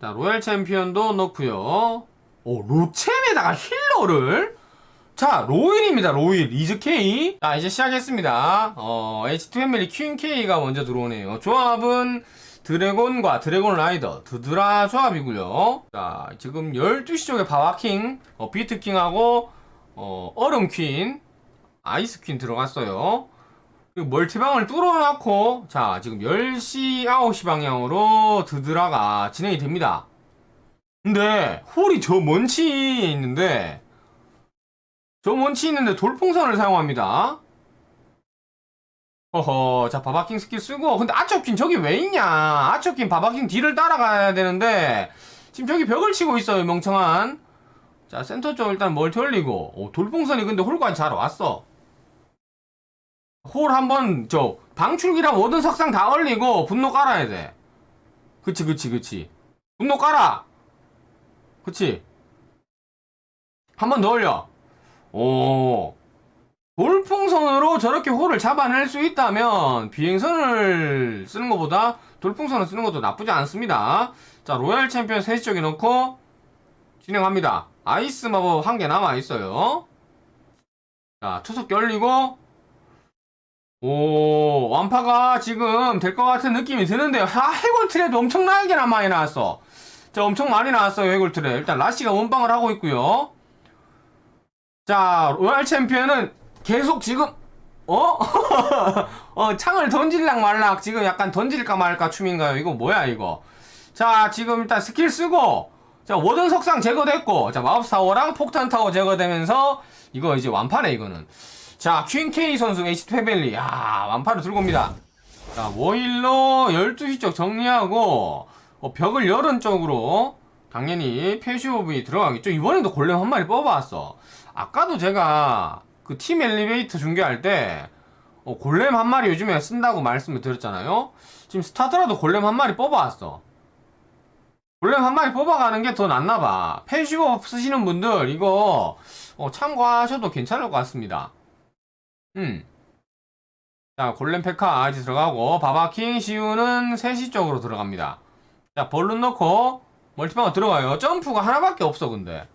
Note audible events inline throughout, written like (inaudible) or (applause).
자, 로얄 챔피언도 넣고요. 오, 로챔에다가 힐러를? 자, 로일입니다, 로일. 이즈케이. 자, 이제 시작했습니다. 어, H2 패밀리 퀸케이가 먼저 들어오네요. 조합은 드래곤과 드래곤 라이더, 드드라 조합이고요. 자, 지금 12시 쪽에 바와킹, 어, 비트킹하고, 어, 얼음 퀸, 아이스 퀸 들어갔어요. 멀티방을 뚫어놨고, 자, 지금 10시, 9시 방향으로 드드라가 진행이 됩니다. 근데, 홀이 저 먼치 있는데, 저 먼치 있는데 돌풍선을 사용합니다. 어허, 자, 바바킹 스킬 쓰고, 근데 아초킨 저기 왜 있냐? 아초킨 바바킹 뒤를 따라가야 되는데, 지금 저기 벽을 치고 있어요, 멍청한. 자, 센터 쪽 일단 멀티 올리고, 오, 돌풍선이 근데 홀까지 잘 왔어. 홀 한번, 저, 방출기랑 워든 석상 다 올리고, 분노 깔아야 돼. 그치, 그치, 그치. 분노 깔아! 그치? 한번 더 올려. 오. 돌풍선으로 저렇게 홀을 잡아낼 수 있다면 비행선을 쓰는 것보다 돌풍선을 쓰는 것도 나쁘지 않습니다. 자, 로얄 챔피언 3시 쪽에 넣고 진행합니다. 아이스 마법 한 개 남아 있어요. 자, 투석 열리고 오, 완파가 지금 될 것 같은 느낌이 드는데요. 아, 해골 트랩도 엄청나게 많이 나왔어. 자, 엄청 많이 나왔어요, 해골 트랩. 일단 라시가 원방을 하고 있고요. 자, 로얄 챔피언은 계속 지금, 어? (laughs) 어, 창을 던질락 말락. 지금 약간 던질까 말까 춤인가요? 이거 뭐야, 이거? 자, 지금 일단 스킬 쓰고, 자, 워든 석상 제거됐고, 자, 마법사워랑 폭탄 타워 제거되면서, 이거 이제 완파네, 이거는. 자, 퀸케이 선수 H 패밀리. 야, 완파를 들고 옵니다. 자, 워일로 12시 쪽 정리하고, 어, 벽을 열은 쪽으로, 당연히 패시오브이 들어가겠죠. 이번에도 골렘 한 마리 뽑아왔어. 아까도 제가 그 팀 엘리베이터 중계할 때 어, 골렘 한 마리 요즘에 쓴다고 말씀을 드렸잖아요. 지금 스타드라도 골렘 한 마리 뽑아왔어. 골렘 한 마리 뽑아가는 게 더 낫나봐. 패시오 쓰시는 분들 이거 어, 참고하셔도 괜찮을 것 같습니다. 음. 자, 골렘 페카 아지 들어가고 바바킹 시우는 3시 쪽으로 들어갑니다. 자, 벌룬 넣고 멀티방어 들어가요. 점프가 하나밖에 없어 근데.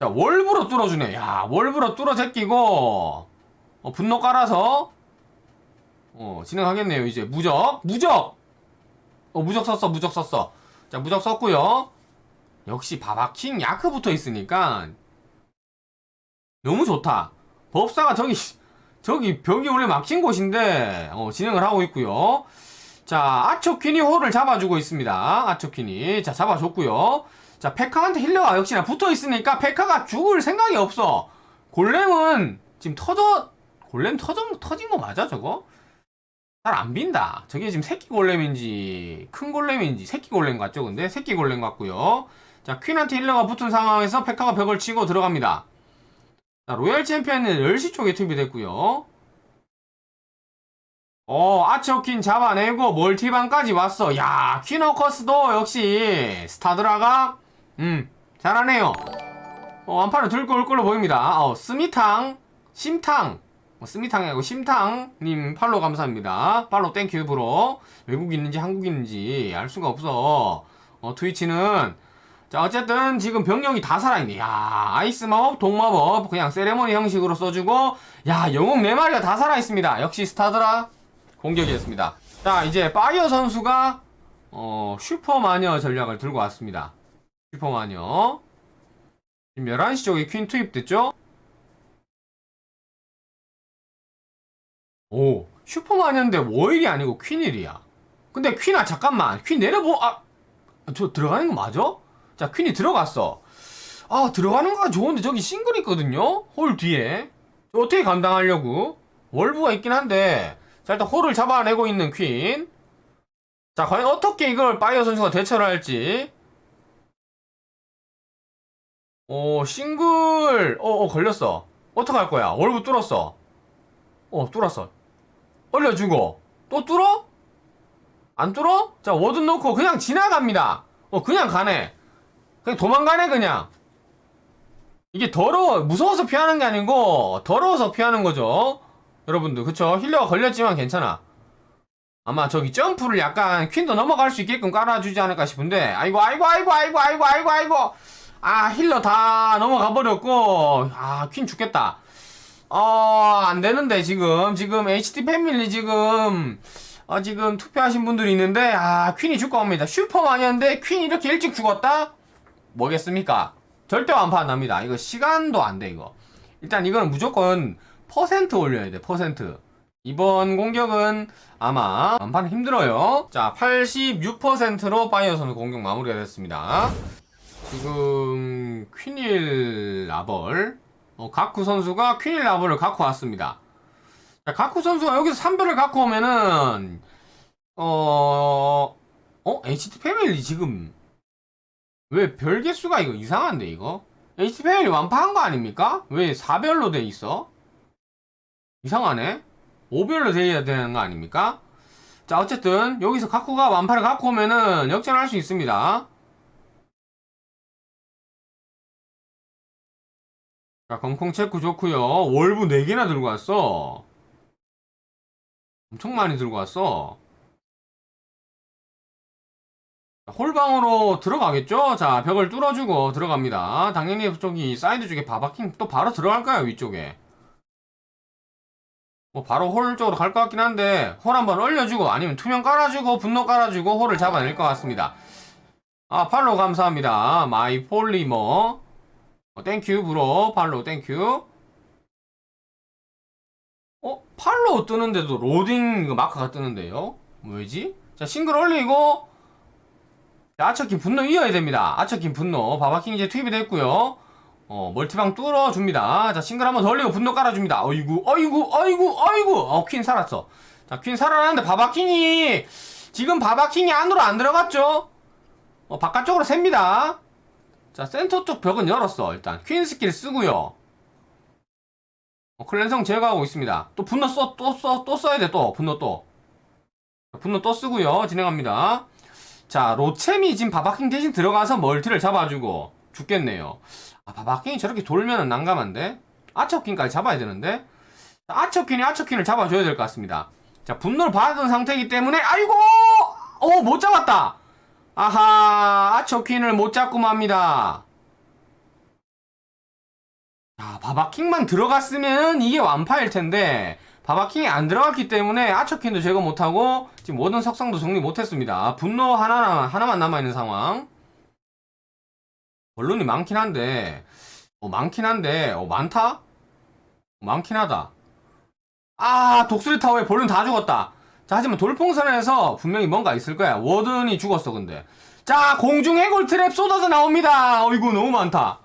자, 월브로 뚫어주네. 야, 월브로 뚫어 제끼고, 어, 분노 깔아서, 어, 진행하겠네요, 이제. 무적! 무적! 어, 무적 썼어, 무적 썼어. 자, 무적 썼고요 역시 바바킹 야크 붙어 있으니까, 너무 좋다. 법사가 저기, 저기 벽이 원래 막힌 곳인데, 어, 진행을 하고 있고요 자, 아초퀸이 홀을 잡아주고 있습니다. 아초퀸이. 자, 잡아줬고요 자, 페카한테 힐러가 역시나 붙어 있으니까 페카가 죽을 생각이 없어. 골렘은 지금 터져, 골렘 터져, 터진 거 맞아, 저거? 잘 안 빈다. 저게 지금 새끼 골렘인지, 큰 골렘인지, 새끼 골렘 같죠, 근데? 새끼 골렘 같고요 자, 퀸한테 힐러가 붙은 상황에서 페카가 벽을 치고 들어갑니다. 자, 로얄 챔피언은 10시 쪽에 투입됐고요 어, 아처킨 잡아내고 멀티방까지 왔어. 야, 퀴너커스도 역시 스타드라가 음, 잘하네요. 어, 완판을 들고 올 걸로 보입니다. 어, 스미탕, 심탕, 어, 스미탕이 아니고 심탕님 팔로 감사합니다. 팔로 땡큐 브로. 외국인인지 한국인인지 알 수가 없어. 어, 트위치는. 자, 어쨌든 지금 병력이 다 살아있네. 야, 아이스 마법, 동마법, 그냥 세레모니 형식으로 써주고, 야, 영웅 4마리가 다 살아있습니다. 역시 스타드라 공격이었습니다. 자, 이제 파이어 선수가, 어, 슈퍼마녀 전략을 들고 왔습니다. 슈퍼마녀. 지금 11시 쪽에 퀸 투입됐죠? 오, 슈퍼마녀인데 워일이 아니고 퀸일이야. 근데 퀸아, 잠깐만. 퀸 내려보, 아, 저 들어가는 거 맞아? 자, 퀸이 들어갔어. 아, 들어가는 거가 좋은데 저기 싱글 있거든요? 홀 뒤에. 저 어떻게 감당하려고? 월브가 있긴 한데. 자, 일단 홀을 잡아내고 있는 퀸. 자, 과연 어떻게 이걸 파이어 선수가 대처를 할지. 어, 싱글, 어, 어, 걸렸어. 어떡할 거야? 월브 뚫었어. 어, 뚫었어. 올려주고. 또 뚫어? 안 뚫어? 자, 워든 놓고 그냥 지나갑니다. 어, 그냥 가네. 그냥 도망가네, 그냥. 이게 더러워, 무서워서 피하는 게 아니고, 더러워서 피하는 거죠. 여러분들, 그쵸? 힐러가 걸렸지만 괜찮아. 아마 저기 점프를 약간 퀸도 넘어갈 수 있게끔 깔아주지 않을까 싶은데 아이고 아이고 아이고 아이고 아이고 아이고 아이고 아 힐러 다 넘어가 버렸고 아 퀸 죽겠다 어 안되는데 지금 지금 HD 패밀리 지금 어 지금 투표하신 분들이 있는데 아 퀸이 죽고 옵니다 슈퍼마니언데 퀸이 이렇게 일찍 죽었다? 뭐겠습니까 절대 완파 안 납니다 이거 시간도 안 돼 이거 일단 이거는 무조건 퍼센트 올려야 돼 퍼센트 이번 공격은 아마 완판 힘들어요. 자, 86%로 파이어 선수 공격 마무리가 됐습니다. 지금 퀸일 라벌 어, 가쿠 선수가 퀸일 라벌을 갖고 왔습니다. 자, 가쿠 선수가 여기서 3별을 갖고 오면은 어... 어? HT 패밀리 지금 왜 별 개수가 이거 이상한데 이거? 패밀리 완파한 거 아닙니까? 왜 4별로 돼 있어? 이상하네? 5별로 돼야 되는 거 아닙니까? 자, 어쨌든, 여기서 가쿠가 완파를 갖고 오면은 역전할 수 있습니다. 자, 건콩 체크 좋고요 월부 4개나 들고 왔어. 엄청 많이 들고 왔어. 홀방으로 들어가겠죠? 자, 벽을 뚫어주고 들어갑니다. 당연히 저기 사이드 쪽에 바바킹 또 바로 들어갈 거야, 위쪽에. 뭐 바로 홀 쪽으로 갈 것 같긴 한데 홀 한번 얼려주고 아니면 투명 깔아주고 분노 깔아주고 홀을 잡아낼 것 같습니다 아 팔로우 감사합니다 마이 폴리머 어, 땡큐 브로 팔로우 땡큐 어? 팔로우 뜨는데도 로딩 마크가 뜨는데요? 뭐지? 자 싱글 올리고 자, 아처킨 분노 이어야 됩니다 아처킨 분노 바바킹 이제 투입이 됐고요 어, 멀티방 뚫어줍니다. 자, 싱글 한번 더 올리고 분노 깔아줍니다. 어이구, 어이구, 어이구, 어이구. 어, 퀸 살았어. 자, 퀸 살아났는데 바바킹이, 지금 바바킹이 안으로 안 들어갔죠? 어, 바깥쪽으로 셉니다. 자, 센터 쪽 벽은 열었어, 일단. 퀸 스킬 쓰고요 어, 클랜성 제거하고 있습니다. 또 분노 써, 또 써, 또 써야 돼, 또. 분노 또. 자, 분노 또 쓰고요 진행합니다. 자, 로챔이 지금 바바킹 대신 들어가서 멀티를 잡아주고, 죽겠네요. 아, 바바킹이 저렇게 돌면은 난감한데? 아처퀸까지 잡아야 되는데? 아처퀸이 아처퀸을 잡아줘야 될 것 같습니다. 자, 분노를 받은 상태이기 때문에, 아이고! 어, 못 잡았다! 아하, 아처퀸을 못 잡고 맙니다. 자, 바바킹만 들어갔으면 이게 완파일 텐데, 바바킹이 안 들어갔기 때문에 아처퀸도 제거 못하고, 지금 모든 석상도 정리 못했습니다. 분노 하나, 하나만 남아있는 상황. 언론이 많긴 한데, 어, 많긴 한데, 어, 많다? 많긴 하다. 아, 독수리 타워에 볼륨 다 죽었다. 자, 하지만 돌풍선에서 분명히 뭔가 있을 거야. 워든이 죽었어, 근데. 자, 공중 해골 트랩 쏟아져 나옵니다. 어이구, 너무 많다.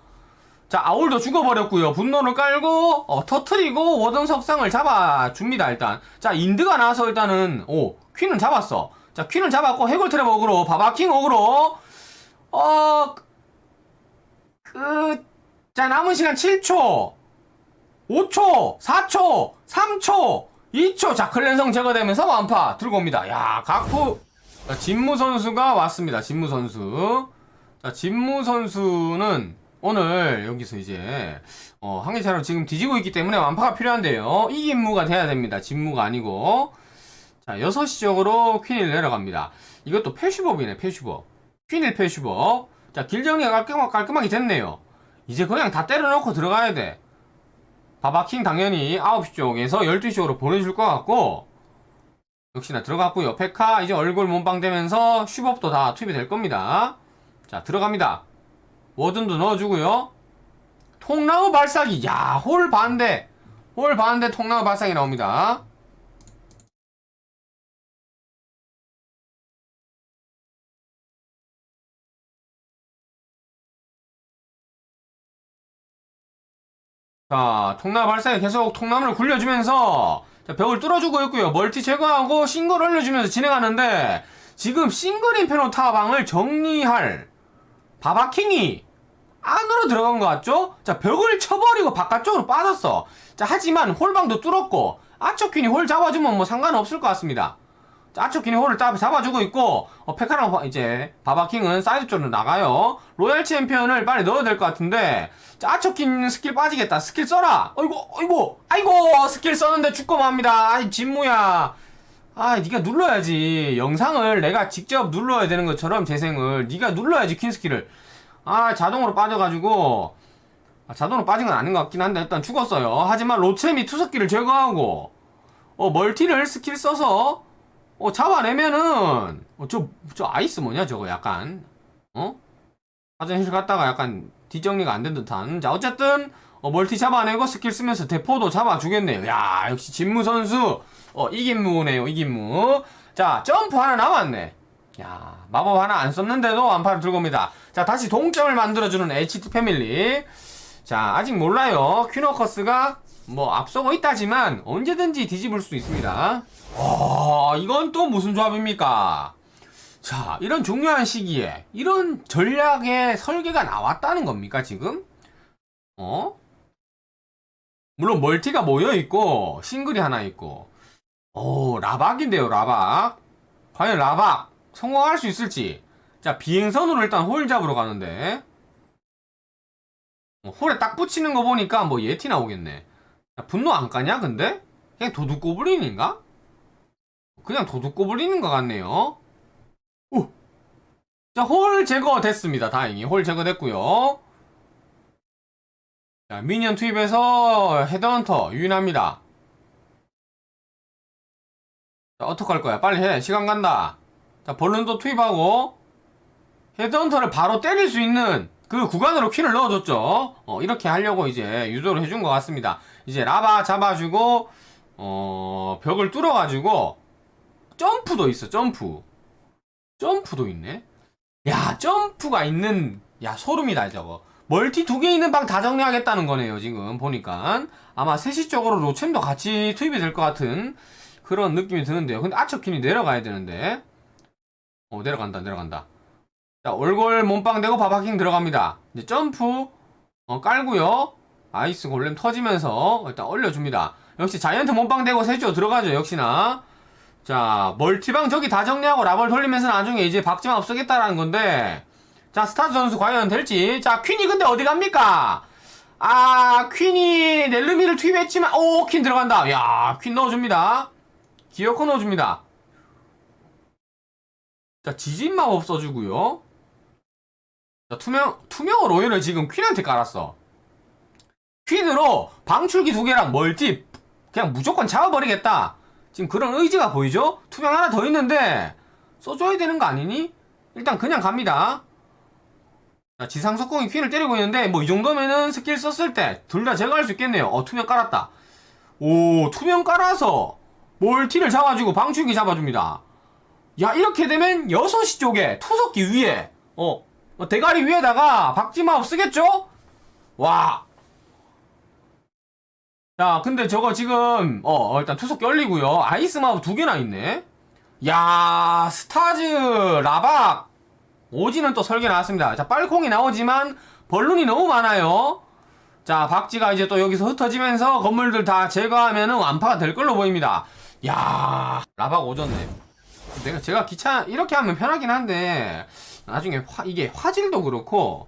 자, 아울도 죽어버렸고요. 분노를 깔고, 어, 터트리고, 워든 석상을 잡아줍니다, 일단. 자, 인드가 나와서 일단은, 오, 퀸은 잡았어. 자, 퀸은 잡았고, 해골 트랩 어그로, 바바킹 어그로, 어, 그, 자, 남은 시간 7초, 5초, 4초, 3초, 2초. 자, 클랜성 제거되면서 완파 들고 옵니다. 야, 각부. 자, 진무 선수가 왔습니다. 진무 선수. 자, 진무 선수는 오늘 여기서 이제, 어, 항해차로 지금 뒤지고 있기 때문에 완파가 필요한데요. 이 임무가 돼야 됩니다. 진무가 아니고. 자, 6시 쪽으로 퀸일 내려갑니다. 이것도 패시법이네, 패시법. 퀸일 패시법. 자, 길 정리가 깔끔, 깔끔하게 됐네요. 이제 그냥 다 때려넣고 들어가야 돼. 바바킹 당연히 9시 쪽에서 12시 쪽으로 보내줄 것 같고, 역시나 들어갔고요. 페카 이제 얼굴 몸빵 되면서 슈법도 다 투입이 될 겁니다. 자, 들어갑니다. 워든도 넣어주고요. 통나무 발사기. 야, 홀 반대. 홀 반대 통나무 발사기 나옵니다. 자, 통나무 발사기 계속 통나무를 굴려주면서 자, 벽을 뚫어주고 있고요. 멀티 제거하고 싱글 올려주면서 진행하는데 지금 싱글 인 페노 타방을 정리할 바바킹이 안으로 들어간 것 같죠? 자, 벽을 쳐버리고 바깥쪽으로 빠졌어. 자, 하지만 홀방도 뚫었고 아초퀸이 홀 잡아주면 뭐 상관없을 것 같습니다. 자, 아초퀸이 홀을 따- 잡아주고 있고 어, 페카랑 바- 이제 바바킹은 사이드 쪽으로 나가요. 로얄 챔피언을 빨리 넣어야 될 것 같은데 자, 아초킨 스킬 빠지겠다. 스킬 써라. 어이구, 어이구, 아이고, 스킬 썼는데 죽고 맙니다. 아이, 진무야. 아, 네가 눌러야지. 영상을 내가 직접 눌러야 되는 것처럼 재생을 네가 눌러야지 퀸스키를. 아, 자동으로 빠져가지고. 아, 자동으로 빠진 건 아닌 것 같긴 한데 일단 죽었어요. 하지만 로체미 투석기를 제거하고 어, 멀티를 스킬 써서 어, 잡아내면은 어, 저, 저 아이스 뭐냐 저거 약간. 어? 화장실 갔다가 약간 뒷정리가 안 된 듯한. 자 어쨌든 어, 멀티 잡아내고 스킬 쓰면서 대포도 잡아주겠네요. 야 역시 진무 선수. 어 이긴무네요 이긴무. 자 점프 하나 남았네. 야 마법 하나 안 썼는데도 완파를 들고 옵니다 자 다시 동점을 만들어주는 HT 패밀리 자 아직 몰라요 퀴너커스가 뭐 앞서고 있다지만 언제든지 뒤집을 수 있습니다 어 이건 또 무슨 조합입니까 자, 이런 중요한 시기에 이런 전략의 설계가 나왔다는 겁니까, 지금? 어? 물론 멀티가 모여 있고 싱글이 하나 있고. 오, 라박인데요, 라박. 과연 라박 성공할 수 있을지. 자, 비행선으로 일단 홀 잡으러 가는데. 어, 홀에 딱 붙이는 거 보니까 뭐 예티 나오겠네. 야, 분노 안 까냐, 근데? 그냥 도둑 고블린인가? 그냥 도둑 고블린인 것 같네요. 오. 자, 홀 제거 됐습니다. 다행히. 홀 제거 됐고요. 자, 미니언 투입해서 헤드헌터 유인합니다. 자, 어떡할 거야? 빨리 해. 시간 간다. 자, 벌룬도 투입하고 헤드헌터를 바로 때릴 수 있는 그 구간으로 퀸을 넣어줬죠. 어, 이렇게 하려고 이제 유도를 해준 것 같습니다. 이제 라바 잡아주고 어, 벽을 뚫어가지고 점프도 있어. 점프. 점프도 있네. 야, 점프가 있는, 야, 소름이다, 저거. 멀티 두 개 있는 방 다 정리하겠다는 거네요, 지금, 보니까. 아마 3시 쪽으로 로챔도 같이 투입이 될 것 같은 그런 느낌이 드는데요. 근데 아처킨이 내려가야 되는데. 어, 내려간다, 내려간다. 자, 얼굴 몸빵 되고 바바킹 들어갑니다. 이제 점프, 어, 깔고요. 아이스 골렘 터지면서 일단 올려줍니다. 역시 자이언트 몸빵 되고 세조 들어가죠, 역시나. 자, 멀티방 저기 다 정리하고 라벌 돌리면서 나중에 이제 박지만 없애겠다라는 건데. 자, 스타즈 선수 과연 될지. 자, 퀸이 근데 어디 갑니까? 아, 퀸이 넬르미를 투입했지만, 오, 퀸 들어간다. 야, 퀸 넣어줍니다. 기어코 넣어줍니다. 자, 지진 마법 써주고요. 자, 투명, 투명 로이를 지금 퀸한테 깔았어. 퀸으로 방출기 두 개랑 멀티, 그냥 무조건 잡아버리겠다. 지금 그런 의지가 보이죠? 투명 하나 더 있는데 써줘야 되는 거 아니니? 일단 그냥 갑니다. 자, 지상석공이 퀸을 때리고 있는데 뭐 이 정도면은 스킬 썼을 때 둘 다 제거할 수 있겠네요. 어 투명 깔았다. 오 투명 깔아서 몰티를 잡아주고 방출기 잡아줍니다. 야 이렇게 되면 6시 쪽에 투석기 위에 어, 어, 대가리 위에다가 박지마법 쓰겠죠? 와 자, 근데 저거 지금, 어, 어, 일단 투석 열리고요. 아이스 마법 두 개나 있네. 야 스타즈, 라박. 오지는 또 설계 나왔습니다. 자, 빨콩이 나오지만, 벌룬이 너무 많아요. 자, 박지가 이제 또 여기서 흩어지면서 건물들 다 제거하면은 완파가 될 걸로 보입니다. 야 라박 오졌네. 내가, 제가 기차, 이렇게 하면 편하긴 한데, 나중에 화, 이게 화질도 그렇고,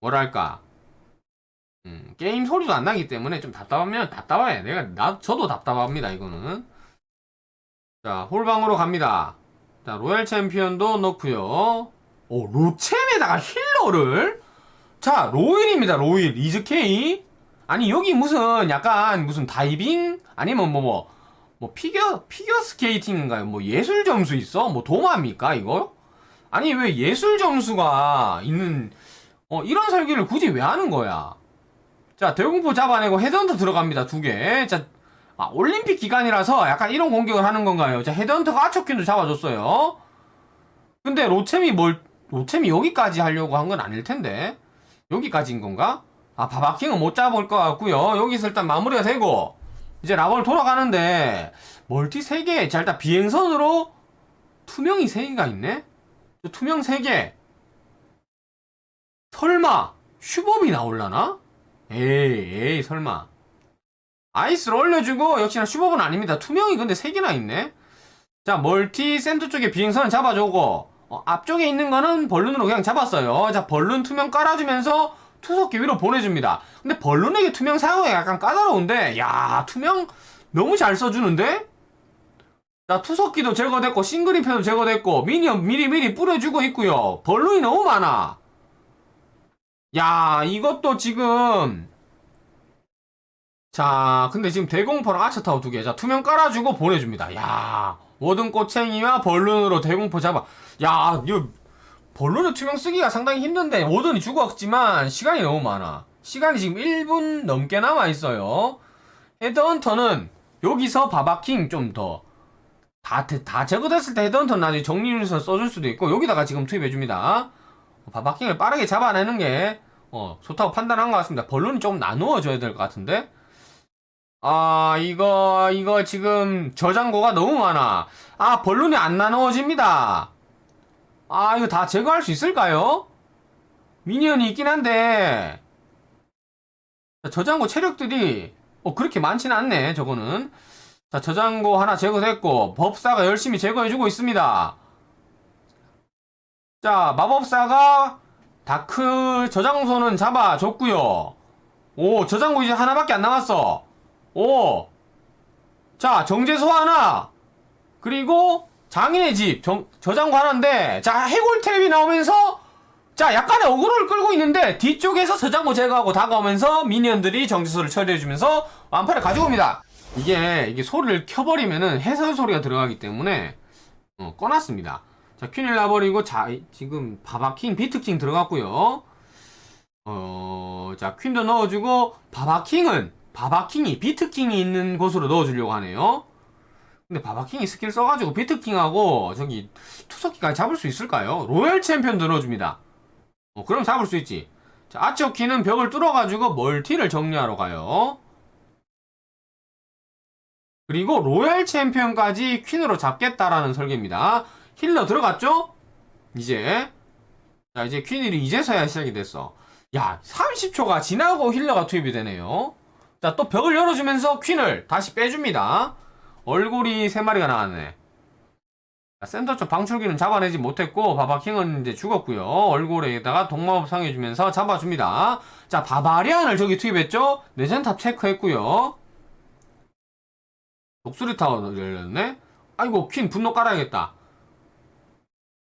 뭐랄까, 음, 게임 소리도 안 나기 때문에 좀 답답하면 답답해. 내가 나 저도 답답합니다. 이거는. 자 홀방으로 갑니다. 자 로얄 챔피언도 넣고요. 오 로챔에다가 힐러를 자 로일입니다. 로일 이즈케이 아니 여기 무슨 약간 무슨 다이빙 아니면 뭐뭐뭐 피겨 피겨 스케이팅인가요? 뭐 예술 점수 있어? 뭐 도마입니까 이거? 아니 왜 예술 점수가 있는 어 이런 설계를 굳이 왜 하는 거야? 자, 대공포 잡아내고 헤드헌터 들어갑니다. 두 개. 자, 아, 올림픽 기간이라서 약간 이런 공격을 하는 건가요? 자, 헤드헌터가 아초킨도 잡아줬어요. 근데 로챔이 뭘, 로챔이 여기까지 하려고 한 건 아닐 텐데. 여기까지인 건가? 아, 바바킹은 못 잡을 것 같고요. 여기서 일단 마무리가 되고, 이제 라벌 돌아가는데, 멀티 3개. 자, 일단 비행선으로 투명이 3개가 있네? 투명 3개. 설마, 슈법이 나올라나? 에이, 에이, 설마. 아이스를 올려주고, 역시나 슈법은 아닙니다. 투명이 근데 3개나 있네? 자, 멀티 센터 쪽에 비행선을 잡아주고, 어, 앞쪽에 있는 거는 벌룬으로 그냥 잡았어요. 자, 벌룬 투명 깔아주면서 투석기 위로 보내줍니다. 근데 벌룬에게 투명 사용이 약간 까다로운데, 야 투명 너무 잘 써주는데? 자, 투석기도 제거됐고, 싱글임패도 제거됐고, 미니언 미리미리 뿌려주고 있고요. 벌룬이 너무 많아. 야, 이것도 지금, 자, 근데 지금 대공포랑 아처타워 두 개. 자, 투명 깔아주고 보내줍니다. 야, 워든 꼬챙이와 벌룬으로 대공포 잡아. 야, 이거, 벌룬을 투명 쓰기가 상당히 힘든데, 워든이 죽었지만, 시간이 너무 많아. 시간이 지금 1분 넘게 남아있어요. 헤드헌터는 여기서 바바킹 좀 더. 다, 다 제거됐을 때 헤드헌터는 나중에 정리윤서 써줄 수도 있고, 여기다가 지금 투입해줍니다. 바바킹을 빠르게 잡아내는 게, 어, 좋다고 판단한 것 같습니다. 벌룬이 조금 나누어줘야 될 것 같은데? 아, 이거, 이거 지금 저장고가 너무 많아. 아, 벌룬이 안 나누어집니다. 아, 이거 다 제거할 수 있을까요? 미니언이 있긴 한데, 자, 저장고 체력들이, 어, 그렇게 많지는 않네, 저거는. 자, 저장고 하나 제거됐고, 법사가 열심히 제거해주고 있습니다. 자, 마법사가 다크 저장소는 잡아줬고요 오, 저장고 이제 하나밖에 안 남았어. 오. 자, 정제소 하나. 그리고 장인의 집 정, 저장고 하나인데 자, 해골 탭이 나오면서 자, 약간의 어그로를 끌고 있는데 뒤쪽에서 저장고 제거하고 다가오면서 미니언들이 정제소를 처리해주면서 완파를 가지고 옵니다. 이게 이게 소리를 켜버리면은 해설 소리가 들어가기 때문에 어, 꺼놨습니다. 자, 퀸을 놔버리고 자, 지금 바바킹, 비트킹 들어갔고요. 어, 자, 퀸도 넣어주고 바바킹은 바바킹이 비트킹이 있는 곳으로 넣어주려고 하네요. 근데 바바킹이 스킬 써가지고 비트킹하고 저기 투석기까지 잡을 수 있을까요? 로얄 챔피언도 넣어줍니다. 어, 그럼 잡을 수 있지. 자, 아치오키는 벽을 뚫어가지고 멀티를 정리하러 가요. 그리고 로얄 챔피언까지 퀸으로 잡겠다라는 설계입니다. 힐러 들어갔죠? 이제. 자, 이제 퀸일이 이제서야 시작이 됐어. 야, 30초가 지나고 힐러가 투입이 되네요. 자, 또 벽을 열어주면서 퀸을 다시 빼줍니다. 얼굴이 3마리가 나왔네. 자, 센터 쪽 방출기는 잡아내지 못했고, 바바킹은 이제 죽었고요 얼굴에다가 동마법 상해주면서 잡아줍니다. 자, 바바리안을 저기 투입했죠? 내전탑 체크했고요 독수리 타워 열렸네? 아이고, 퀸 분노 깔아야겠다.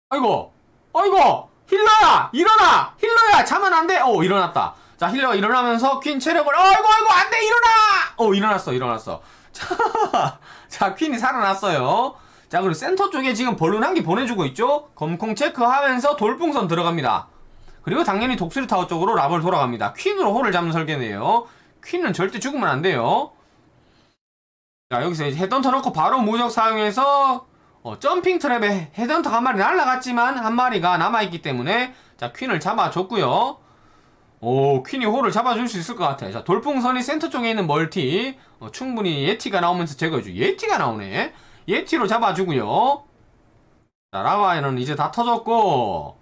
아이고, 아이고, 힐러야! 일어나! 힐러야! 자면 안 돼! 어, 일어났다. 자, 힐러가 일어나면서 퀸 체력을, 아이고, 아이고, 안 돼! 일어나! 어, 일어났어, 일어났어. (laughs) 자, 자, 퀸이 살아났어요. 자, 그리고 센터 쪽에 지금 벌룬 한 개 보내주고 있죠? 검콩 체크하면서 돌풍선 들어갑니다. 그리고 당연히 독수리 타워 쪽으로 랍을 돌아갑니다. 퀸으로 홀을 잡는 설계네요. 퀸은 절대 죽으면 안 돼요. 자, 여기서 이제 헤던터 넣고 바로 무적 사용해서 어, 점핑 트랩에 헤던터 한 마리 날라갔지만 한 마리가 남아있기 때문에 자 퀸을 잡아줬고요. 오 퀸이 홀을 잡아줄 수 있을 것 같아 자 돌풍선이 센터 쪽에 있는 멀티 어, 충분히 예티가 나오면서 제거해줘 예티가 나오네. 예티로 잡아주고요. 자 라바에는 이제 다 터졌고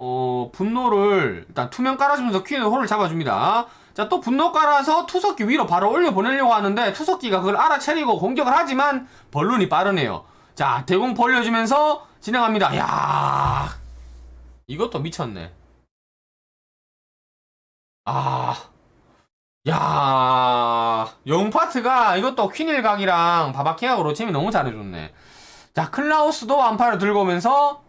어 분노를 일단 투명 깔아주면서 퀸의 홀을 잡아줍니다 자 또 분노 깔아서 투석기 위로 바로 올려 보내려고 하는데 투석기가 그걸 알아차리고 공격을 하지만 벌룬이 빠르네요 자 대공 벌려주면서 진행합니다 야 이것도 미쳤네 아 야, 영파트가 이것도 퀸일각이랑 바바킹하고 로챔이 너무 잘해줬네. 자, 클라우스도 완파를 들고 오면서,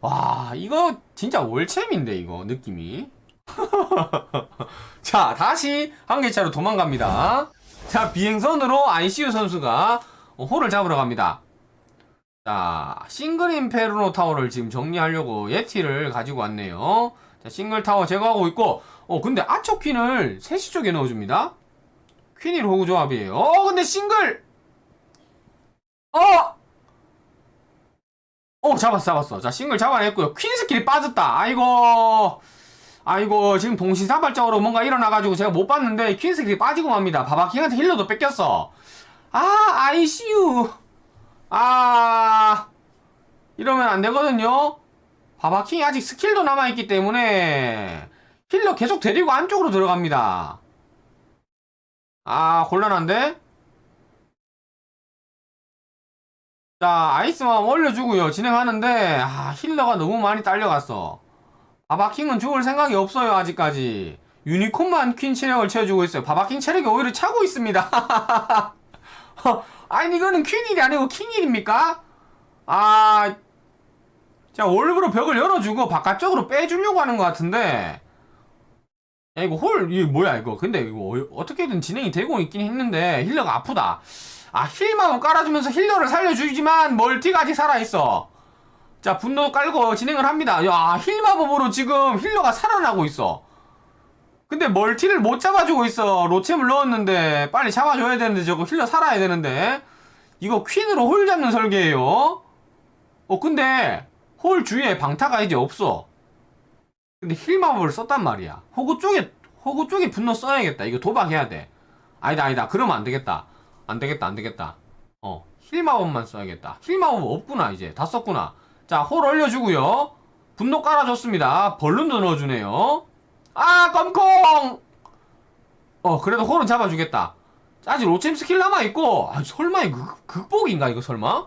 와, 이거 진짜 월챔인데, 이거, 느낌이. (laughs) 자, 다시 한계차로 도망갑니다. 자, 비행선으로 ICU 선수가 홀을 잡으러 갑니다. 자, 싱글 인 페르노 타워를 지금 정리하려고 예티를 가지고 왔네요. 자, 싱글 타워 제거하고 있고, 어, 근데 아처 퀸을 3시 쪽에 넣어줍니다. 퀸이 로우 조합이에요. 어, 근데 싱글! 어! 어, 잡았어, 잡았어. 자, 싱글 잡아냈고요. 퀸 스킬이 빠졌다. 아이고. 아이고, 지금 동시다발적으로 뭔가 일어나가지고 제가 못 봤는데, 퀸 스킬이 빠지고 맙니다. 바바킹한테 힐러도 뺏겼어. 아, ICU. 아, 이러면 안 되거든요. 바바킹이 아직 스킬도 남아있기 때문에, 힐러 계속 데리고 안쪽으로 들어갑니다. 아, 곤란한데? 자, 아이스만 올려주고요. 진행하는데, 아, 힐러가 너무 많이 딸려갔어. 바바킹은 죽을 생각이 없어요, 아직까지. 유니콘만 퀸 체력을 채워주고 있어요. 바바킹 체력이 오히려 차고 있습니다. (laughs) 아니 이거는 퀸일이 아니고 킹일입니까? 아, 자 월브로 벽을 열어주고 바깥쪽으로 빼주려고 하는 것 같은데. 야 이거 홀 이게 뭐야 이거? 근데 이거 어- 어떻게든 진행이 되고 있긴 했는데 힐러가 아프다. 아 힐만 깔아주면서 힐러를 살려주지만 멀티가 아직 살아있어. 자 분노 깔고 진행을 합니다. 야 힐마법으로 지금 힐러가 살아나고 있어. 근데 멀티를 못 잡아주고 있어. 로챔을 넣었는데 빨리 잡아줘야 되는데 저거 힐러 살아야 되는데 이거 퀸으로 홀 잡는 설계예요. 어 근데 홀 주위에 방타가 이제 없어. 근데 힐마법을 썼단 말이야. 호구 쪽에 호구 쪽에 분노 써야겠다. 이거 도박해야 돼. 아니다 아니다. 그러면 안 되겠다. 안 되겠다 안 되겠다. 어 힐마법만 써야겠다. 힐마법 없구나 이제 다 썼구나. 자 홀 올려주고요. 분노 깔아줬습니다. 벌룬도 넣어주네요. 아 껌콩. 어 그래도 홀은 잡아주겠다. 아직 로챔 스킬 남아있고 아 설마 이거 극- 극복인가 이거 설마?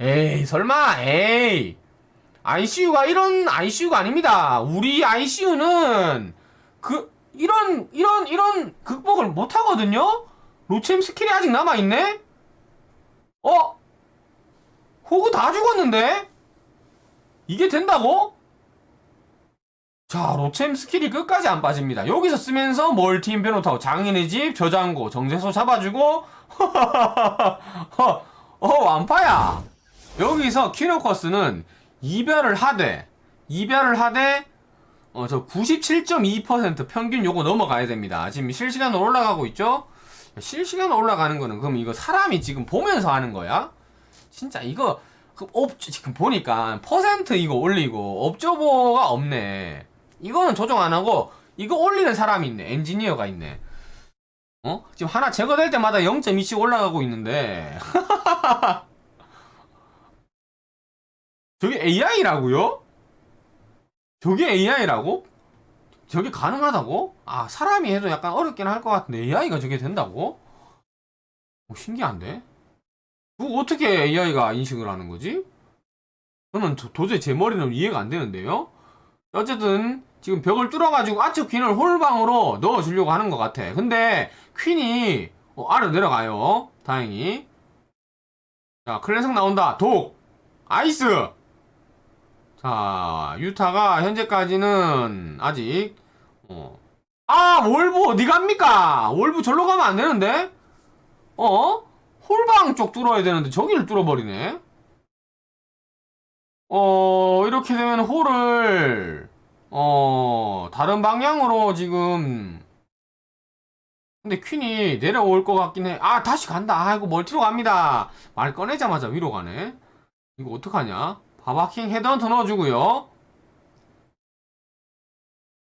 에이 설마 에이 ICU가 이런 ICU가 아닙니다. 우리 ICU는 그 이런 이런 이런 극복을 못 하거든요. 로챔 스킬이 아직 남아 있네. 어? 호구 다 죽었는데? 이게 된다고? 자, 로챔 스킬이 끝까지 안 빠집니다. 여기서 쓰면서 멀티인 변호타고 장인의 집, 저장고, 정제소 잡아주고, 어, (laughs) 어, 완파야! 여기서 키노커스는 이별을 하되, 이별을 하되, 어, 저 97.2% 평균 요거 넘어가야 됩니다. 지금 실시간으로 올라가고 있죠? 실시간으로 올라가는 거는 그럼 이거 사람이 지금 보면서 하는 거야? 진짜 이거, 그 업, 지금 보니까 퍼센트 이거 올리고 업저버가 없네. 이거는 조정 안 하고 이거 올리는 사람이 있네. 엔지니어가 있네. 어? 지금 하나 제거될 때마다 0.2씩 올라가고 있는데. (laughs) 저게 AI라고요? 저게 AI라고? 저게 가능하다고? 아, 사람이 해도 약간 어렵긴 할 것 같은데 AI가 저게 된다고? 오, 신기한데? 그거 어떻게 AI가 인식을 하는 거지? 저는 도, 도저히 제 머리는 이해가 안 되는데요? 어쨌든 지금 벽을 뚫어가지고 아츠 퀸을 홀방으로 넣어주려고 하는 것 같아. 근데 퀸이 어, 아래 내려가요. 다행히. 자 클랜성 나온다. 독 아이스. 자 유타가 현재까지는 아직 어. 아 월브 어디 갑니까? 월브 절로 가면 안 되는데? 어? 홀방 쪽 뚫어야 되는데 저기를 뚫어버리네. 어, 이렇게 되면 홀을, 어, 다른 방향으로 지금, 근데 퀸이 내려올 것 같긴 해. 아, 다시 간다. 아이고, 멀티로 갑니다. 말 꺼내자마자 위로 가네. 이거 어떡하냐? 바바킹 헤드헌터 넣어주고요.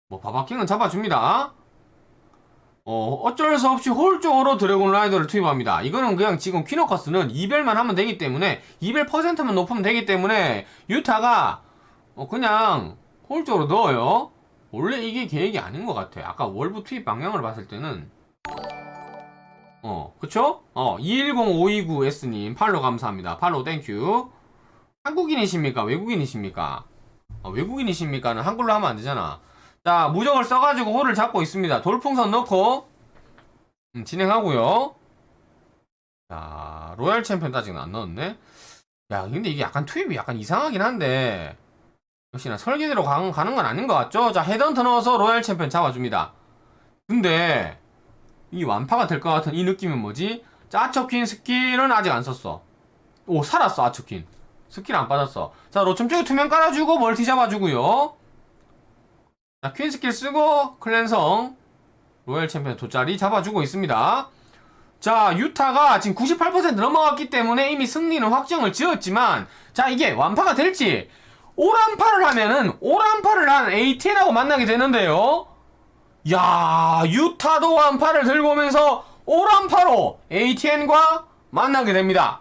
뭐, 바바킹은 잡아줍니다. 어, 어쩔 수 없이 홀 쪽으로 드래곤 라이더를 투입합니다. 이거는 그냥 지금 퀴너커스는 이별만 하면 되기 때문에, 이별 퍼센트만 높으면 되기 때문에, 유타가, 어, 그냥 홀 쪽으로 넣어요. 원래 이게 계획이 아닌 것 같아. 아까 월부 투입 방향을 봤을 때는, 어, 그쵸? 어, 210529S님, 팔로 감사합니다. 팔로 땡큐. 한국인이십니까? 외국인이십니까? 어, 외국인이십니까는 한글로 하면 안 되잖아. 자, 무적을 써가지고 홀을 잡고 있습니다. 돌풍선 넣고, 음, 진행하고요 자, 로얄 챔피언 아직 안 넣었네? 야, 근데 이게 약간 투입이 약간 이상하긴 한데, 역시나 설계대로 가, 가는 건 아닌 것 같죠? 자, 헤드헌터 넣어서 로얄 챔피언 잡아줍니다. 근데, 이 완파가 될 것 같은 이 느낌은 뭐지? 자, 아처퀸 스킬은 아직 안 썼어. 오, 살았어, 아처퀸. 스킬 안 빠졌어. 자, 로점 쪽에 투명 깔아주고, 멀티 잡아주고요 자, 퀸 스킬 쓰고 클랜성 로얄 챔피언 돗자리 잡아주고 있습니다. 자, 유타가 지금 98% 넘어갔기 때문에 이미 승리는 확정을 지었지만 자, 이게 완파가 될지 오란파를 하면은 오란파를 한 ATN하고 만나게 되는데요. 야, 유타도 완파를 들고 오면서 오란파로 ATN과 만나게 됩니다.